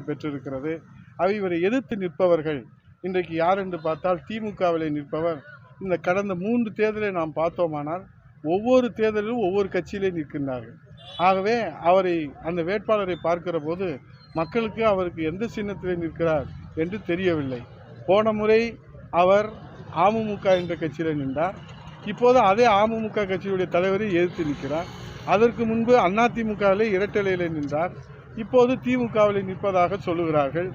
பெற்றிருக்கிறது. அவை இவரை எதிர்த்து நிற்பவர்கள். இன்றைக்கு யார் என்று பார்த்தால் திமுகவிலே நிற்பவர். இந்த கடந்த மூன்று தேர்தலை நாம் பார்த்தோமானால் ஒவ்வொரு தேர்தலிலும் ஒவ்வொரு கட்சியிலே நிற்கின்றார்கள். ஆகவே அவரை அந்த வேட்பாளரை பார்க்கிற போது மக்களுக்கு அவருக்கு எந்த சின்னத்திலே நிற்கிறார் என்று தெரியவில்லை. போன முறை அவர் அமமுக என்ற கட்சியில் நின்றார். இப்போது அதே அமமுக கட்சியுடைய தலைவரை எதிர்த்து நிற்கிறார். அதற்கு முன்பு அதிமுகவிலே இரட்டலையிலே நின்றார். இப்போது திமுகவில் நிற்பதாக சொல்லுகிறார்கள்.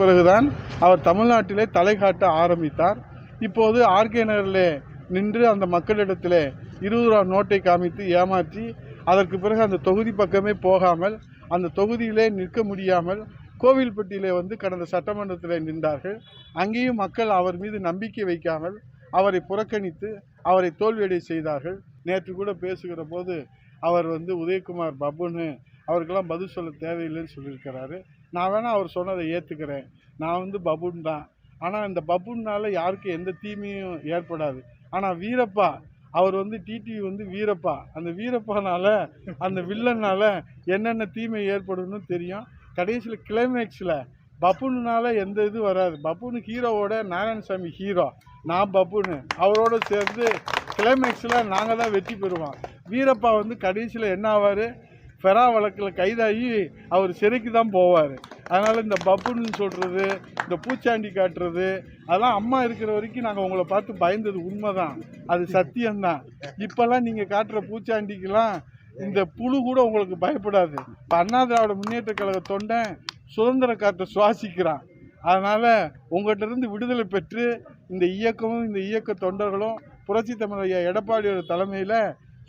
பிறகுதான் அவர் தமிழ்நாட்டிலே தலை காட்ட ஆரம்பித்தார். இப்போது ஆர்கே நகரில் நின்று அந்த மக்களிடத்தில் இருபது ரூபா நோட்டை காமித்து ஏமாற்றி அதற்கு பிறகு அந்த தொகுதி பக்கமே போகாமல் அந்த தொகுதியிலே நிற்க முடியாமல் கோவில்பட்டியிலே வந்து கடந்த சட்டமன்றத்தில் நின்றார்கள். அங்கேயும் மக்கள் அவர் மீது நம்பிக்கை வைக்காமல் அவரை புறக்கணித்து அவரை தோல்வியடை செய்தார்கள். நேற்று கூட பேசுகிற போது அவர் வந்து உதயகுமார் பப்புன்னு அவருக்கெல்லாம் பதில் சொல்ல தேவையில்லைன்னு சொல்லியிருக்கிறாரு. நான் வேணால் அவர் சொன்னதை ஏற்றுக்கிறேன் நான் வந்து பபுன் தான். ஆனால் இந்த பபுன்னால் யாருக்கும் எந்த தீமையும் ஏற்படாது. ஆனால் வீரப்பா அவர் வந்து டிடிவி வந்து வீரப்பா. அந்த வீரப்பானால் அந்த வில்லனால் என்னென்ன தீமை ஏற்படும்னு தெரியும். கடைசியில் கிளைமேக்ஸில் பப்புனால எந்த இது வராது. பப்புனு ஹீரோவோட நாராயணசாமி ஹீரோ. நான் பப்புனு அவரோட சேர்ந்து கிளைமேக்ஸில் நாங்கள் தான் வெற்றி பெறுவோம். வீரப்பா வந்து கடைசியில் என்ன ஆவார்? ஃபெரா வழக்கில் கைதாகி அவர் சிறைக்கு தான் போவார். அதனால் இந்த பப்புன்னு சொல்கிறது இந்த பூச்சாண்டி காட்டுறது அதெல்லாம் அம்மா இருக்கிற வரைக்கும் நாங்கள் உங்களை பார்த்து பயந்தது உண்மை தான் அது சத்தியம்தான். இப்போல்லாம் நீங்கள் காட்டுற பூச்சாண்டிக்கெலாம் இந்த புழு கூட உங்களுக்கு பயப்படாது. இப்போ அண்ணா திராவிட முன்னேற்ற கழக தொண்டை சுதந்திர காற்றை சுவாசிக்கிறான். அதனால் உங்கள்கிட்ட இருந்து விடுதலை பெற்று இந்த இயக்கமும் இந்த இயக்க தொண்டர்களும் புரட்சி தமிழ் ஐயா எடப்பாடியோட தலைமையில்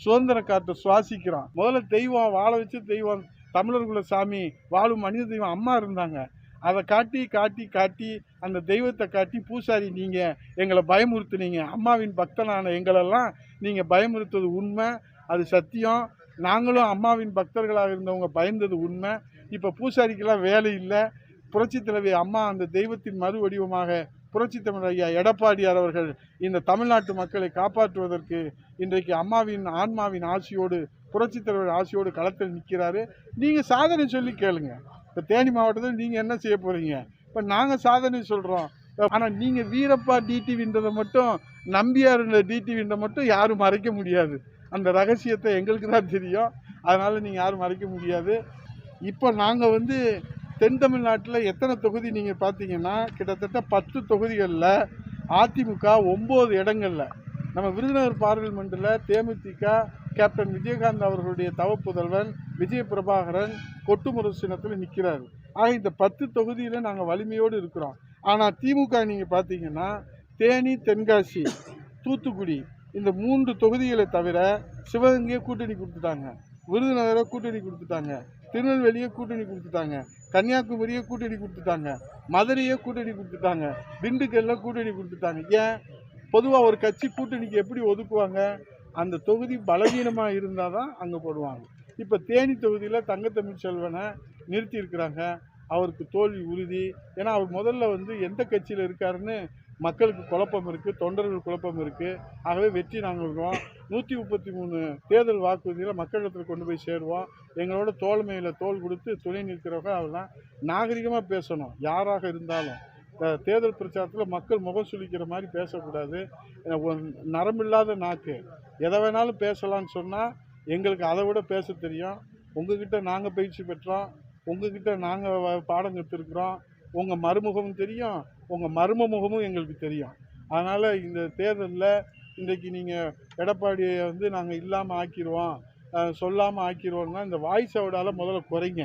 சுதந்திர காற்று சுவாசிக்கிறோம் முதல்ல தெய்வம் வாழ வச்சு தெய்வம் தமிழர்குல சாமி வாழும் மனித தெய்வம் அம்மா இருந்தாங்க. அதை காட்டி காட்டி காட்டி அந்த தெய்வத்தை காட்டி பூசாரி நீங்கள் எங்களை பயமுறுத்துனீங்க. அம்மாவின் பக்தனான எங்களெல்லாம் நீங்கள் பயமுறுத்துவது உண்மை அது சத்தியம். நாங்களும் அம்மாவின் பக்தர்களாக இருந்தவங்க பயந்தது உண்மை. இப்போ பூசாரிக்கெல்லாம் வேலை இல்லை. புரட்சி தலைவி அம்மா அந்த தெய்வத்தின் மறு வடிவமாக புரட்சி தமிழ் ஐயா எடப்பாடியார் அவர்கள் இந்த தமிழ்நாட்டு மக்களை காப்பாற்றுவதற்கு இன்றைக்கு அம்மாவின் ஆன்மாவின் ஆசியோடு புரட்சி தலைவர் ஆசியோடு களத்தில் நிற்கிறாரு. நீங்கள் சாதனை சொல்லி கேளுங்க. இப்போ தேனி மாவட்டத்தில் நீங்கள் என்ன செய்ய போகிறீங்க இப்போ நாங்கள் சாதனை சொல்கிறோம் ஆனால் நீங்கள் வீரப்பா டிடிவின்றதை மட்டும் நம்பியார் டிடிவின்றதை மட்டும் யாரும் மறைக்க முடியாது. அந்த ரகசியத்தை எங்களுக்கு தான் தெரியும். அதனால் நீங்கள் யாரும் மறைக்க முடியாது. இப்போ நாங்கள் வந்து தென் தமிழ்நாட்டில் எத்தனை தொகுதி நீங்கள் பார்த்தீங்கன்னா கிட்டத்தட்ட பத்து தொகுதிகளில் அதிமுக ஒம்பது இடங்களில். நம்ம விருதுநகர் பார்லிமெண்ட்டில் தேமுதிக கேப்டன் விஜயகாந்த் அவர்களுடைய தவப்புதல்வன் விஜய பிரபாகரன் கொட்டுமுறை சின்னத்தில் நிற்கிறார் ஆக இந்த பத்து தொகுதியில் நாங்கள் வலிமையோடு இருக்கிறோம். ஆனால் திமுக நீங்கள் பார்த்தீங்கன்னா தேனி தென்காசி தூத்துக்குடி இந்த மூன்று தொகுதிகளை தவிர சிவகங்கையை கூட்டணி கொடுத்துட்டாங்க. விருதுநகரை கூட்டணி கொடுத்துட்டாங்க. திருநெல்வேலியை கூட்டணி கொடுத்துட்டாங்க. கன்னியாகுமரியை கூட்டணி கொடுத்துட்டாங்க. மதுரையை கூட்டணி கொடுத்துட்டாங்க. திண்டுக்கல்ல கூட்டணி கொடுத்துட்டாங்க. ஏன்? பொதுவாக ஒரு கட்சி கூட்டணிக்கு எப்படி ஒதுக்குவாங்க? அந்த தொகுதி பலவீனமாக இருந்தால் தான் அங்கே போடுவாங்க. இப்போ தேனி தொகுதியில் தங்கத்தமிழ் செல்வனை நிறுத்தியிருக்கிறாங்க அவருக்கு தோல்வி உறுதி. ஏன்னா அவர் முதல்ல வந்து எந்த கட்சியில் இருக்காருன்னு மக்களுக்கு குழப்பம் இருக்குது தொண்டர்கள் குழப்பம் இருக்குது ஆகவே வெற்றி நாங்கள் இருக்கோம் நூற்றி முப்பத்தி மூணு தேர்தல் வாக்குறுதியில் மக்களிடத்தில் கொண்டு போய் சேருவோம். எங்களோட தோல்மையில் தோல் கொடுத்து துணை நிற்கிறவங்க அதெல்லாம் நாகரிகமாக பேசணும். யாராக இருந்தாலும். தேர்தல் பிரச்சாரத்தில் மக்கள் முகம் சுழிக்கிற மாதிரி பேசக்கூடாது. நரம்பில்லாத நாக்கு. எதை வேணாலும் பேசலாம்னு சொன்னால் எங்களுக்கு அதை விட பேச தெரியும். உங்ககிட்ட நாங்கள் பயிற்சி பெற்றோம். உங்ககிட்ட நாங்கள் பாடம் கற்றுருக்குறோம் உங்கள் மறுமுகமும் தெரியும். உங்கள் மர்ம முகமும் எங்களுக்கு தெரியும். அதனால் இந்த தேர்தலில் இன்றைக்கி நீங்கள் எடப்பாடியை வந்து நாங்கள் இல்லாமல் ஆக்கிடுவோம் சொல்லாமல் ஆக்கிடுவோம்னா இந்த வாய்ஸ் அவுடால் முதல்ல குறைங்க.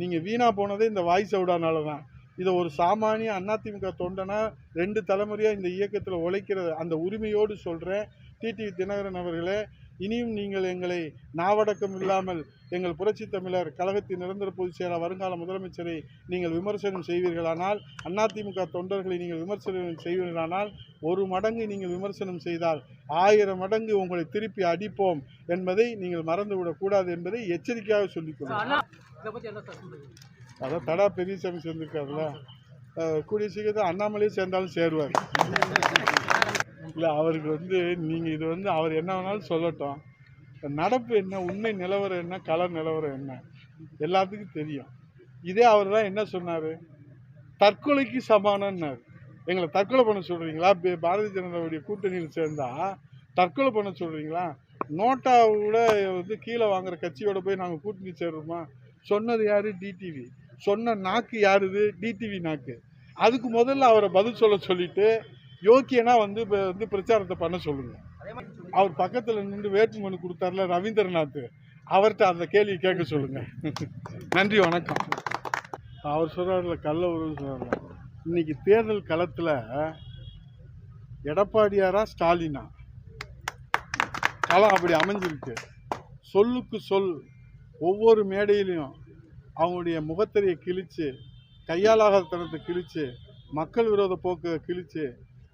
நீங்கள் வீணாக போனதே இந்த வாய்ஸ் சவுடானால தான். இதை ஒரு சாமானிய அதிமுக தொண்டனா ரெண்டு தலைமுறையாக இந்த இயக்கத்தில் உழைக்கிற அந்த உரிமையோடு சொல்கிறேன் டிடிவி தினகரன் அவர்களே இனியும் நீங்கள் எங்களை நாவடக்கம் இல்லாமல் எங்கள் புரட்சி தமிழர் கழகத்தின் நிரந்தர பொதுச் செயலாளர் வருங்கால முதலமைச்சரை நீங்கள் விமர்சனம் செய்வீர்களானால் அதிமுக தொண்டர்களை நீங்கள் விமர்சனம் செய்வீர்களானால் ஒரு மடங்கு நீங்கள் விமர்சனம் செய்தால் ஆயிரம் மடங்கு உங்களை திருப்பி அடிப்போம் என்பதை நீங்கள் மறந்துவிடக்கூடாது என்பதை எச்சரிக்கையாக சொல்றீங்க? அதான் தடா பெரியசாமி சேர்ந்துருக்காருல்ல. கூடிய சீக்கிரத்தில் அண்ணாமலையே சேர்ந்தாலும் சேருவார். இல்லை அவருக்கு வந்து நீங்கள் இது வந்து அவர் என்ன வேணாலும் சொல்லட்டும். நடப்பு என்ன உண்மை நிலவரம் என்ன கள நிலவரம் என்ன எல்லாத்துக்கும் தெரியும். இதே அவர் தான் என்ன சொன்னார்? தற்கொலைக்கு சமானம்னார் எங்களை தற்கொலை பண்ண சொல்கிறீங்களா பாரதிய ஜனதாவுடைய கூட்டணியில் சேர்ந்தால் தற்கொலை பண்ண சொல்கிறீங்களா நோட்டாவோட வந்து கீழே வாங்குற கட்சியோட போய் நாங்கள் கூட்டணி சேர்றோமா? சொன்னது யார்? டிடிவி சொன்ன நாக்கு யாருது? டிடிவி நாக்கு. அதுக்கு முதல்ல அவரை பதில் சொல்ல சொல்லிட்டு யோக்கியனா வந்து இப்போ வந்து பிரச்சாரத்தை பண்ண சொல்லுங்க. அவர் பக்கத்தில் நின்று வேட்புமனு கொடுத்தாருல ரவீந்திரநாத் அவர்கிட்ட அந்த கேள்வி கேட்க சொல்லுங்க. நன்றி வணக்கம். அவர் சொல்றாருல கள்ள உறவு சொல்றாருல. இன்னைக்கு தேர்தல் களத்தில் எடப்பாடியாரா ஸ்டாலினா? களம் அப்படி அமைஞ்சிருக்கு. சொல்லுக்கு சொல். ஒவ்வொரு மேடையிலையும் அவங்களுடைய முகத்திரையை கிழிச்சு கையாலாகத்தனத்தை கிழிச்சு மக்கள் விரோத போக்கை கிழிச்சு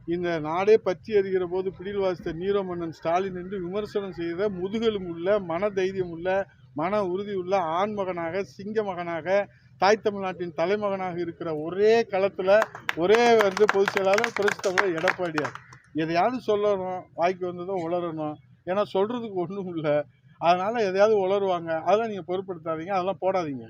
இந்த நாடே பற்றி எறிகிற போது பிடில் வாசித்த நீரோ மன்னன் ஸ்டாலின் என்று விமர்சனம் செய்த முதுகெலும் உள்ள மன தைரியம் உள்ள மன உறுதி உள்ள ஆண்மகனாக சிங்க மகனாக தாய் தமிழ்நாட்டின் தலைமகனாக இருக்கிற ஒரே களத்தில் ஒரே வந்து பொதுச் செயலாளர் புரட்சி தமிழர் எடப்பாடியார். எதையாவது சொல்லணும் வாய்க்கு வந்ததும் உளரணும் ஏன்னா சொல்கிறதுக்கு ஒன்றும் இல்லை. அதனால் எதையாவது உளருவாங்க அதெல்லாம் நீங்கள் பொருட்படுத்தாதீங்க. அதெல்லாம் போடாதீங்க.